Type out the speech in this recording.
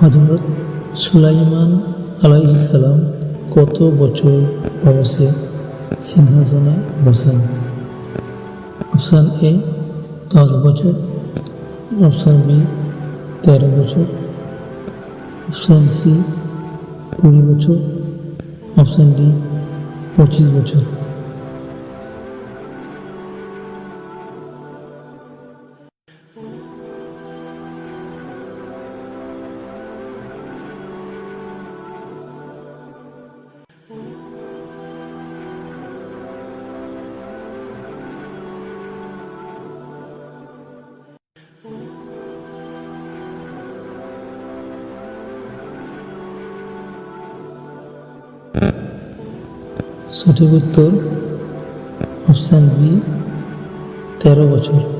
হজরত সুলাইমান আলাইসালাম কত বছর বয়সে সিংহাসনে বসেন? অপশান এ, দশ বছর। অপশান বি, তেরো বছর। অপশান সি, কুড়ি বছর। অপশান ডি, পঁচিশ বছর। সঠিক উত্তর অপশান বি তেরো বছর।